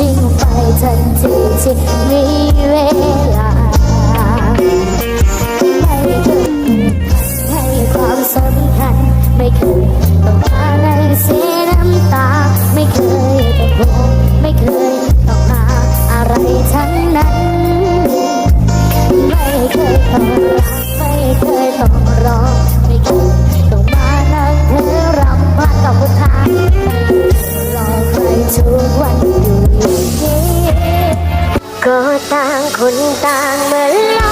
ชิงไปทันทีที่มีเวลา ก็ต่างคนต่างเหมือนเรา